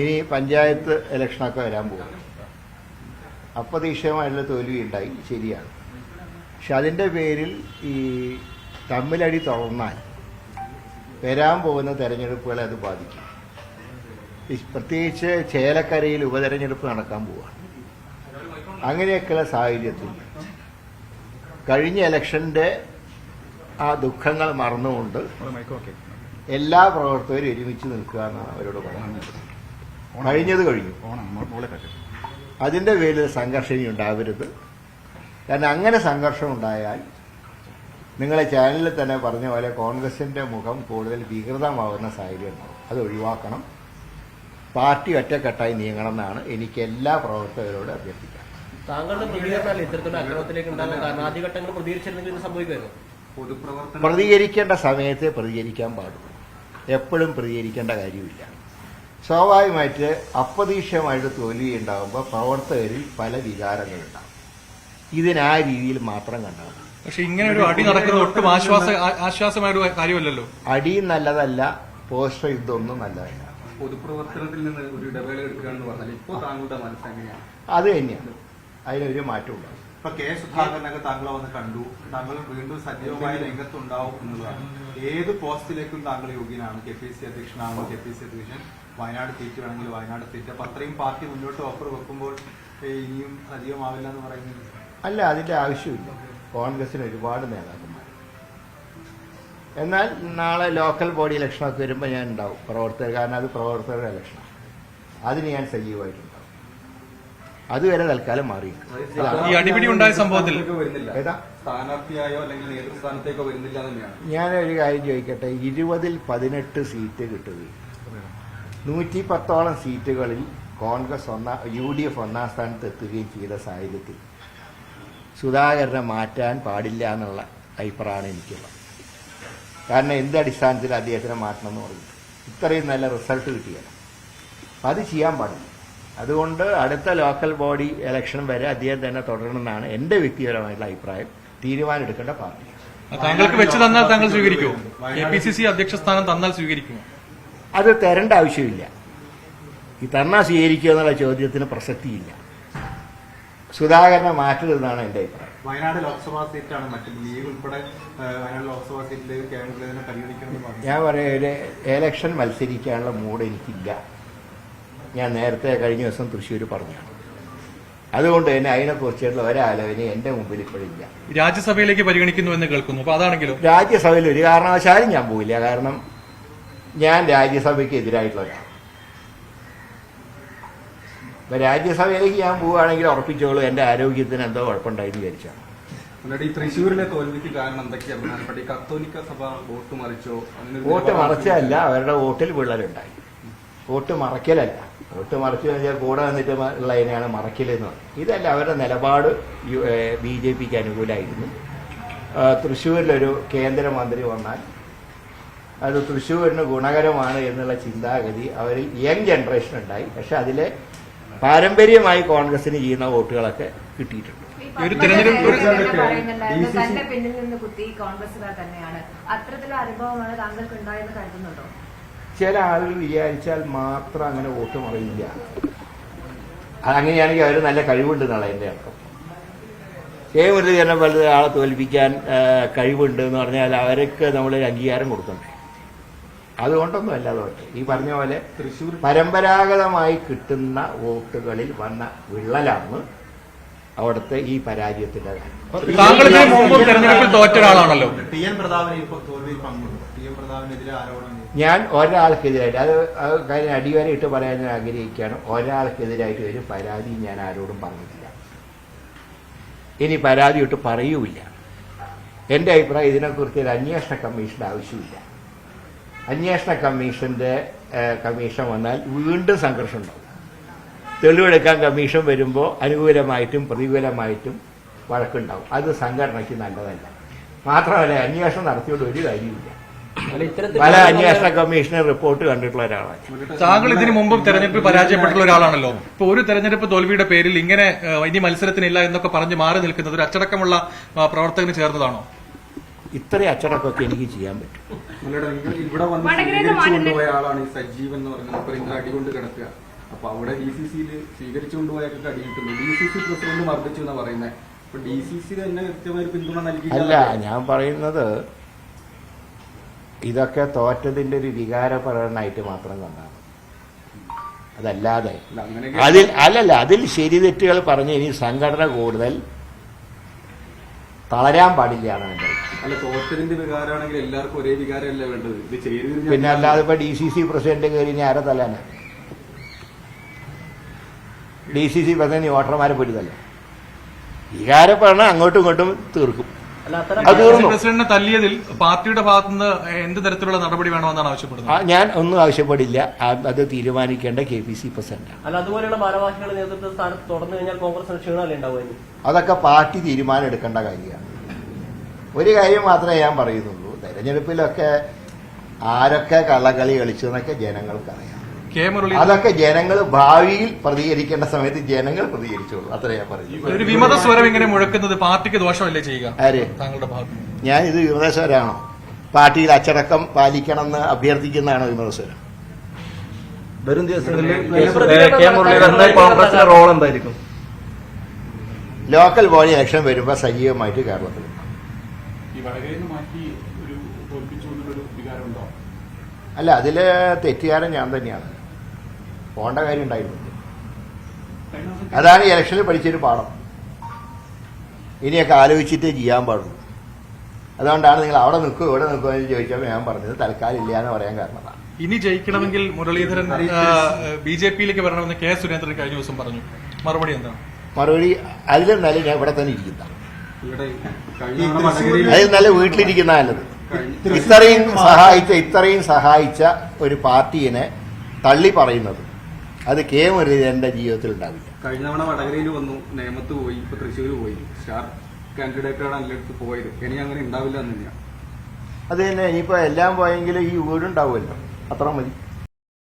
ഇനി പഞ്ചായത്ത് ഇലക്ഷനൊക്കെ വരാൻ പോകും. അപ്രതീക്ഷിതമായിട്ടുള്ള തോൽവി ഉണ്ടായി. ശരിയാണ്. പക്ഷെ അതിന്റെ പേരിൽ ഈ തമ്മിലടി തുടർന്നാൽ വരാൻ പോകുന്ന തെരഞ്ഞെടുപ്പുകളെ അത് ബാധിക്കും. പ്രത്യേകിച്ച് ചേലക്കരയിൽ ഉപതെരഞ്ഞെടുപ്പ് നടക്കാൻ പോവുകയാണ് അങ്ങനെയൊക്കെയുള്ള സാഹചര്യത്തിൽ കഴിഞ്ഞ ഇലക്ഷന്റെ ആ ദുഃഖങ്ങൾ മറന്നുകൊണ്ട് എല്ലാ പ്രവർത്തകരും ഒരുമിച്ച് നിൽക്കുക എന്നാണ് അവരോട് പറയുന്നത് കഴിഞ്ഞത് കഴിഞ്ഞു. അതിന്റെ പേരിൽ സംഘർഷം ഇനി ഉണ്ടാവരുത്. കാരണം അങ്ങനെ സംഘർഷം ഉണ്ടായാൽ നിങ്ങളെ ചാനലിൽ തന്നെ പറഞ്ഞ പോലെ കോൺഗ്രസിന്റെ മുഖം കൂടുതൽ വികൃതമാവുന്ന സാഹചര്യം ഉണ്ടാവും. അത് ഒഴിവാക്കണം. പാർട്ടി ഒറ്റക്കെട്ടായി നീങ്ങണം എന്നാണ് എനിക്ക് എല്ലാ പ്രവർത്തകരോടും അഭ്യർത്ഥിക്കാം. താങ്കളുടെ പ്രതികരണമല്ല ഇത്തരത്തിലുള്ള അക്രമത്തിലേക്ക് ഉണ്ടാകാൻ കാരണം ആദ്യഘട്ടങ്ങൾ പ്രതികരിച്ചിരുന്നെങ്കിൽ ഇത് സംഭവിക്കുമായിരുന്നു. പൊതുപ്രവർത്തനം പ്രതികരിക്കേണ്ട സമയത്ത് പ്രതികരിക്കാൻ പാടുള്ളൂ. എപ്പോഴും പ്രതികരിക്കേണ്ട കാര്യമില്ല. സ്വാഭാവികമായിട്ട് അപ്രതീക്ഷിതമായിട്ട് തോൽവി ഉണ്ടാകുമ്പോൾ പ്രവർത്തകരിൽ പല വികാരങ്ങളുണ്ടാകും. ഇതിനാ രീതിയിൽ മാത്രം കണ്ടാൽ പക്ഷെ ഇങ്ങനെ ഒരു അടി നടക്കുന്നത് ഒട്ടും ആശ്വാസ ആശ്വാസമായ ഒരു കാര്യമല്ലല്ലോ. അടി നല്ലതല്ല പോസ്റ്റർ യുദ്ധമൊന്നും നല്ലതല്ല. പൊതുപ്രവർത്തനത്തിൽ നിന്ന് ഒരു ഇടവേള എടുക്കുകയാണെന്ന് പറഞ്ഞാൽ ഇപ്പോൾ താങ്കളുടെ മനസ്സെങ്ങനെയാണ് അത് തന്നെയാണ്. അതിനൊരു മാറ്റം ഉണ്ടാവും ഇപ്പൊ കെ സുധാകരനൊക്കെ താങ്കളെ വന്ന് കണ്ടു. താങ്കൾ വീണ്ടും സജീവമായ രംഗത്തുണ്ടാവും എന്നുള്ളതാണ്. ഏത് പോസ്റ്റിലേക്കും താങ്കൾ യോഗ്യനാണ്? കെ പി സി അധ്യക്ഷനാണോ? കെ പി സി അധ്യക്ഷൻ വയനാട് സീറ്റ് വേണമെങ്കിൽ വയനാട് സീറ്റ്. അപ്പൊ അത്രയും പാർട്ടി മുന്നോട്ട് ഓഫർ വെക്കുമ്പോൾ ഇനിയും സജീവമാവില്ല എന്ന് പറയുന്നത്? അല്ല അതിന്റെ ആവശ്യമില്ല. കോൺഗ്രസിന് ഒരുപാട് നേതാക്കന്മാർ. എന്നാൽ നാളെ ലോക്കൽ ബോഡി ഇലക്ഷനൊക്കെ വരുമ്പോൾ ഞാൻ ഉണ്ടാവും. പ്രവർത്തകർ കാരണം അത് പ്രവർത്തകരുടെ ഇലക്ഷനാണ് അതിന് ഞാൻ സജീവമായിട്ടുണ്ടാവും. അതുവരെ തൽക്കാലം മാറി ഈ അടിപിടി ഉണ്ടായ സംഭവത്തിൽ. വരുന്നില്ല. ഏതാ? സ്ഥാനാർത്ഥിയായോ അല്ലെങ്കിൽ നേതൃസ്ഥാനത്തേക്കോ വരുന്നില്ല തന്നെയാണ്. ഞാനൊരു കാര്യം ചോദിക്കട്ടെ. ഇരുപതിൽ പതിനെട്ട് സീറ്റ് കിട്ടുകയും നൂറ്റി പത്തോളം സീറ്റുകളിൽ കോൺഗ്രസ് ഒന്നാം യു ഡി എഫ് ഒന്നാം സ്ഥാനത്ത് എത്തുകയും ചെയ്ത സാഹചര്യത്തിൽ സുധാകരനെ മാറ്റാൻ പാടില്ല എന്നുള്ള അഭിപ്രായമാണ് എനിക്കുള്ളത്. കാരണം എന്ത് അടിസ്ഥാനത്തിൽ അദ്ദേഹത്തിനെ മാറ്റണമെന്ന് പറഞ്ഞു ഇത്രയും നല്ല റിസൾട്ട് കിട്ടിയല്ല അത് ചെയ്യാൻ പാടില്ല. അതുകൊണ്ട് അടുത്ത ലോക്കൽ ബോഡി ഇലക്ഷൻ വരെ അദ്ദേഹം തന്നെ തുടരണമെന്നാണ് എന്റെ വ്യക്തിപരമായിട്ടുള്ള അഭിപ്രായം. തീരുമാനമെടുക്കേണ്ട പാർട്ടി താങ്കൾക്ക് വെച്ച് തന്നാൽ താങ്കൾ സ്വീകരിക്കുമോ? കെ പി സി സി അധ്യക്ഷ സ്ഥാനം തന്നാൽ സ്വീകരിക്കുമോ? അത് തരേണ്ട ആവശ്യമില്ല. ഈ തന്നാ സ്വീകരിക്കുക എന്നുള്ള ചോദ്യത്തിന് പ്രസക്തിയില്ല. സുധാകരനെ മാറ്റരുതെന്നാണ് എന്റെ അഭിപ്രായം. വയനാട് ലോക്സഭാ സീറ്റാണ്. മറ്റു ലീഗ് ഉൾപ്പെടെ ഏ, വയനാട് ലോക്സഭാ കേരളത്തിലെ ഞാൻ പറയാം ഒരു എലക്ഷൻ മത്സരിക്കാനുള്ള മൂഡ് എനിക്കില്ല. ഞാൻ നേരത്തെ കഴിഞ്ഞ ദിവസം തൃശ്ശൂർ പറഞ്ഞു അതുകൊണ്ട് തന്നെ അതിനെക്കുറിച്ചുള്ള ഒരാലോചന എന്റെ മുമ്പിൽ ഇപ്പോഴില്ല. രാജ്യസഭയിലേക്ക് പരിഗണിക്കുന്നു എന്ന് കേൾക്കുന്നു. അപ്പൊ അതാണെങ്കിലും രാജ്യസഭയിൽ ഒരു കാരണവശാലും ഞാൻ പോയില്ല കാരണം ഞാൻ രാജ്യസഭയ്ക്ക് എതിരായിട്ടുള്ള ഒരാൾ അപ്പൊ രാജ്യസഭയിലേക്ക് ഞാൻ പോവുകയാണെങ്കിൽ ഉറപ്പിച്ചോളൂ എന്റെ ആരോഗ്യത്തിന് എന്തോ കുഴപ്പമുണ്ടായെന്ന് വിചാരിച്ചാണ്. ഈ തൃശ്ശൂരിലെ തോൽവിക്ക് കാരണം എന്തൊക്കെയാണ്? പ്രധാനപ്പെട്ട ഈ കത്തോലിക്ക സഭ വോട്ട് മറിച്ചോ? അങ്ങനെ ഒരു വോട്ട് നിലപാട് മറച്ചല്ല അവരുടെ വോട്ടിൽ വിള്ളലുണ്ടായി. വോട്ട് മറയ്ക്കലല്ല. വോട്ട് മറച്ചു കഴിഞ്ഞാൽ കൂടെ വന്നിട്ട് ഉള്ളതിനെയാണ് മറയ്ക്കലെന്ന് പറഞ്ഞത് ഇതല്ല അവരുടെ നിലപാട് ബി ജെ പിക്ക് അനുകൂലമായിരുന്നു. ആ, തൃശ്ശൂരിലൊരു കേന്ദ്രമന്ത്രി വന്നാൽ അത് തൃശ്ശൂരിന് ഗുണകരമാണ് എന്നുള്ള ചിന്താഗതി അവരിൽ യങ് ജനറേഷൻ ഉണ്ടായി. പക്ഷെ അതിലെ പാരമ്പര്യമായി കോൺഗ്രസിന് ചെയ്യുന്ന വോട്ടുകളൊക്കെ കിട്ടിയിട്ടുണ്ട്. ഒരു തെരഞ്ഞെടുപ്പ് തന്റെ പിന്നിൽ നിന്ന് കുത്തി കോൺഗ്രസുകാർ തന്നെയാണ്. അത്തരത്തിലുള്ള അനുഭവമാണ് താങ്കൾക്ക് ഉണ്ടായെന്ന് കരുതുന്നുണ്ടോ? ചില ആളുകൾ വിചാരിച്ചാൽ മാത്രം അങ്ങനെ വോട്ട് മറിയില്ല. അങ്ങനെയാണെങ്കിൽ അവർ നല്ല കഴിവുണ്ട് എന്നുള്ള എന്റെ അർത്ഥം. കെ മുരളീധരനെ പോലത്തെ ആളെ തോൽപ്പിക്കാൻ കഴിവുണ്ട് എന്ന് പറഞ്ഞാൽ അവർക്ക് നമ്മൾ അംഗീകാരം കൊടുക്കണ്ടേ അതുകൊണ്ടൊന്നും അല്ല അതുകൊണ്ട് ഈ പറഞ്ഞ പോലെ തൃശ്ശൂർ പരമ്പരാഗതമായി കിട്ടുന്ന വോട്ടുകളിൽ വന്ന വിള്ളലാണ് അവിടുത്തെ ഈ പരാജയത്തിന്റെ കാര്യം. താങ്കൾ ഇതിന് മുമ്പ് തെരഞ്ഞെടുപ്പിൽ തോറ്റ ഒരാളാണല്ലോ. ടി എൻ പ്രതാപന് ഇപ്പോൾ തോൽവിയിൽ പങ്കുണ്ട്? ടി എൻ പ്രതാപനെതിരെ ആരോപണം ഞാൻ ഒരാൾക്കെതിരായിട്ട് അത് അത് കാര്യം അടിവരയിട്ട് പറയാൻ ഞാൻ ആഗ്രഹിക്കുകയാണ്. ഒരാൾക്കെതിരായിട്ട് ഒരു പരാതി ഞാൻ ആരോടും പറഞ്ഞിട്ടില്ല. ഇനി പരാതി ഇട്ട് പറയൂല എന്റെ അഭിപ്രായം ഇതിനെക്കുറിച്ച് ഒരു അന്വേഷണ കമ്മീഷന്റെ ആവശ്യമില്ല. അന്വേഷണ കമ്മീഷന്റെ കമ്മീഷൻ വന്നാൽ വീണ്ടും സംഘർഷം ഉണ്ടാവും. തെളിവെടുക്കാൻ കമ്മീഷൻ വരുമ്പോൾ അനുകൂലമായിട്ടും പ്രതികൂലമായിട്ടും വഴക്കുണ്ടാവും. അത് സംഘടനയ്ക്ക് നല്ലതല്ല. മാത്രമല്ല അന്വേഷണം നടത്തിയോണ്ട് ഒരു കാര്യമില്ല പല അന്വേഷണ കമ്മീഷണർ റിപ്പോർട്ട് കണ്ടിട്ടുള്ള ഒരാളാണ്. താങ്കൾ ഇതിനു മുമ്പും തെരഞ്ഞെടുപ്പിൽ പരാജയപ്പെട്ടുള്ള ഒരാളാണല്ലോ. ഇപ്പൊ ഒരു തെരഞ്ഞെടുപ്പ് തോൽവിയുടെ പേരിൽ ഇങ്ങനെ ഇനി മത്സരത്തിനില്ല എന്നൊക്കെ പറഞ്ഞ് മാറി നിൽക്കുന്നത് ഒരു അച്ചടക്കമുള്ള പ്രവർത്തകന് ചേർന്നതാണോ? ഇത്രയും അച്ചടക്കമൊക്കെ എനിക്ക് ചെയ്യാൻ പറ്റും. ഇവിടെ വന്ന് ആളാണ് ഈ സജീവൻ എന്ന് പറഞ്ഞത് അടി അടികൊണ്ട് കിടക്കുക. അപ്പൊ അവിടെ ഡി സി സിയിൽ സ്വീകരിച്ചുകൊണ്ടുപോയൊക്കെ കടിയിട്ടുണ്ട് ഡി സി സി പ്രസിഡന്റ് മർദ്ദിച്ചു എന്നാ പറയുന്നത് അപ്പൊ ഡി സി സി തന്നെ കൃത്യമായ ഒരു പിന്തുണ നൽകി അല്ല ഞാൻ പറയുന്നത് ഇതൊക്കെ തോറ്റതിന്റെ ഒരു വികാരപ്രകടനമായിട്ട് മാത്രം കണ്ടാണ്. അതല്ലാതെ അതിൽ അല്ലല്ല അതിൽ ശരി തെറ്റുകൾ പറഞ്ഞ് ഇനി സംഘടന കൂടുതൽ തളരാൻ പാടില്ല എന്നാണ് എന്റെ അഭിപ്രായം. അല്ല തോറ്റതിന്റെ വികാരമാണെങ്കിൽ എല്ലാവർക്കും ഒരേ വികാരമല്ലേ വേണ്ടത്? ഇത് പിന്നെ അല്ലാതെ ഇപ്പൊ ഡി സി സി പ്രസിഡന്റ് കയറി ഇനി ആരെ തല്ലാന? ഡി സി സി പ്രസിഡന്റ് വോട്ടർമാരെ പിടിതല്ലേ വികാരപ്പെടണം അങ്ങോട്ടും ഇങ്ങോട്ടും തീർക്കും. പ്രസിഡന്റിനെ തല്ലിയതിൽ പാർട്ടിയുടെ ഭാഗത്തുനിന്ന് എന്ത് തരത്തിലുള്ള നടപടി വേണമെന്നാണ് ആവശ്യപ്പെടുന്നത്? ഞാൻ ഒന്നും ആവശ്യപ്പെടില്ല. അത് തീരുമാനിക്കേണ്ട കെ പി സി പ്രസിഡന്റ് അല്ല അതുപോലെയുള്ള ഭാരവാഹികളുടെ നേതൃത്വ സ്ഥാനത്ത് തുടർന്നു കഴിഞ്ഞാൽ കോൺഗ്രസിന് ക്ഷീണമല്ലേ ഉണ്ടാവുക അതൊക്കെ പാർട്ടി തീരുമാനം എടുക്കേണ്ട കാര്യമാണ്. ഒരു കാര്യം മാത്രമേ ഞാൻ പറയുന്നുള്ളൂ. തെരഞ്ഞെടുപ്പിലൊക്കെ ആരൊക്കെ കള്ളക്കളി കളിച്ചു എന്നൊക്കെ ജനങ്ങൾക്കറിയാം. കെ മുരളി അതൊക്കെ ജനങ്ങൾ ഭാവിയിൽ പ്രതികരിക്കേണ്ട സമയത്ത് ജനങ്ങൾ പ്രതികരിച്ചോളൂ. അത്ര ഞാൻ പറഞ്ഞു ഒരു വിമത സ്വരം ഇങ്ങനെ മുഴക്കുന്നത് പാർട്ടിക്ക് ദോഷമല്ലേ ചെയ്യുക? ആര്? താങ്കളുടെ ഭാഗം ഞാൻ ഇത് വിമതസ്വരാണോ? പാർട്ടിയിൽ അച്ചടക്കം പാലിക്കണം പാലിക്കണമെന്ന് അഭ്യർത്ഥിക്കുന്നതാണോ വിമതസ്വരം? വരും ദിവസങ്ങളിൽ പ്രതികരണം കെ മുരളീധരന്റെ കോൺഗ്രസിന്റെ റോൾ എന്തായിരിക്കും? ലോക്കൽ ബോഡി ഇലക്ഷൻ വരുമ്പോൾ സജീവമായിട്ട് കേരളത്തിൽ. അല്ല അതിൽ തെറ്റുകാരൻ ഞാൻ തന്നെയാണ്. പോണ്ട കാര്യം ഉണ്ടായിരുന്നു. അതാണ് ഈ ഇലക്ഷനിൽ പഠിച്ചൊരു പാഠം. ഇനിയൊക്കെ ആലോചിച്ചിട്ടേ ചെയ്യാൻ പാടുള്ളൂ. അതുകൊണ്ടാണ് നിങ്ങൾ അവിടെ നിൽക്കുക ഇവിടെ നിൽക്കുമോ എന്ന് ചോദിച്ചപ്പോൾ ഞാൻ പറഞ്ഞത് തൽക്കാലം ഇല്ല എന്ന് പറയാൻ കാരണം ഇനി ജയിക്കണമെങ്കിൽ മുരളീധരൻ ബി ജെ പിയിലേക്ക് വരണമെന്ന് കെ സുരേന്ദ്രൻ കഴിഞ്ഞ ദിവസം പറഞ്ഞു. മറുപടി എന്താണ് മറുപടി അതിലും നല്ല ഞാൻ ഇവിടെ തന്നെ ഇരിക്കുന്ന. അതിൽ നല്ല വീട്ടിലിരിക്കുന്ന നല്ലത്. ഇത്രയും സഹായിച്ച ഇത്രയും സഹായിച്ച ഒരു പാർട്ടീനെ തള്ളി പറയുന്നത് അത് കെ എന്റെ ജീവിതത്തിൽ ഉണ്ടാവില്ല. കഴിഞ്ഞ തവണ വടകരയിൽ വന്നു നേമത്ത് പോയി ഇപ്പൊ തൃശ്ശൂർ പോയി. സ്റ്റാർ കാൻഡിഡേറ്റാണ് അതിന്റെ അടുത്ത് പോയത്. ഇനി അങ്ങനെ ഉണ്ടാവില്ല എന്നില്ല. അത് തന്നെ ഇനിയിപ്പോ എല്ലാം പോയെങ്കിലും ഈ വീടുണ്ടാവുമല്ലോ. അത്ര മതി.